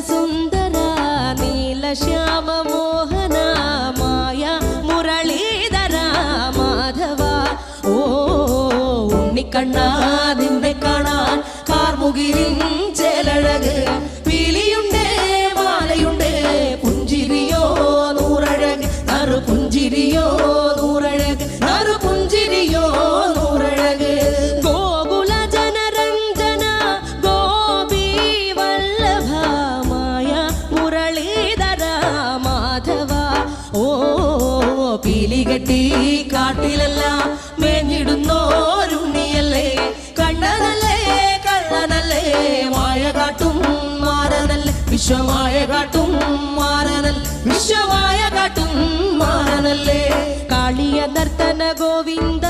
സുന്ദര നീലശ്യാമ മോഹന മായ മുരളീധര മാധവ. ഓ ഉണ്ണിക്കണ്ണാ നിന്നെ കാണാൻ കാർമുകിലിൻ ചേലഴക്. പീലിയുണ്ട് മാലയുണ്ട് പുഞ്ചിരിയോ നൂറഴക്. നറു പുഞ്ചിരിയോ പീലികെട്ടി കാട്ടിലെല്ലാം മേഞ്ഞിടുന്നോരുണ്ണിയല്ലേ? കണ്ണനല്ലേ കള്ളനല്ലേ മായ കാട്ടും മാറനല്ലേ വിശ്വമായ കാട്ടും മാറനൽ വിശ്വമായ കാട്ടും മാറനല്ലേ കാളിയ നർത്തന ഗോവിന്ദ